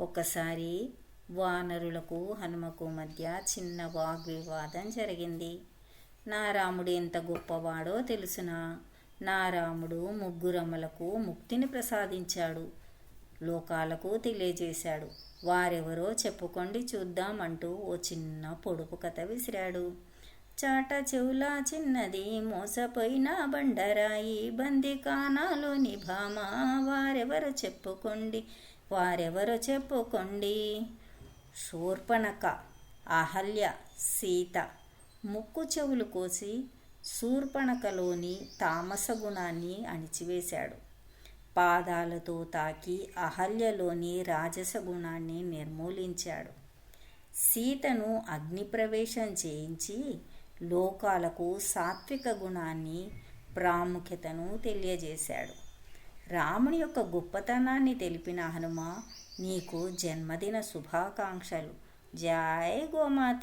ఒకసారి వానరులకు హనుమకు మధ్య చిన్న వాగ్వివాదం జరిగింది. నా రాముడు ఎంత గొప్పవాడో తెలుసునా? నా రాముడు ముగ్గురమ్మలకు ముక్తిని ప్రసాదించాడు. లోకాలకు తెలియజేశాడు. వారెవరో చెప్పుకోండి చూద్దామంటూ ఓ చిన్న పొడుపు కథ విసిరాడు. చాట చెవుల చిన్నది మోసపోయిన బండరాయి బందికానాలోని భామ వారెవరో చెప్పుకోండి వారెవరో చెప్పుకోండి. శూర్పణక అహల్య సీత ముక్కు చెవులు కోసి శూర్పణకలోని తామస గుణాన్ని అణిచివేశాడు. పాదాలతో తాకి అహల్యలోని రాజస గుణాన్ని నిర్మూలించాడు. సీతను అగ్నిప్రవేశం చేయించి లోకాలకు సాత్విక గుణాన్ని ప్రాముఖ్యతను తెలియజేశాడు. రాముని యొక్క గొప్పతనాన్ని తెలిపిన హనుమ నీకు జన్మదిన శుభాకాంక్షలు. జై గోమాత.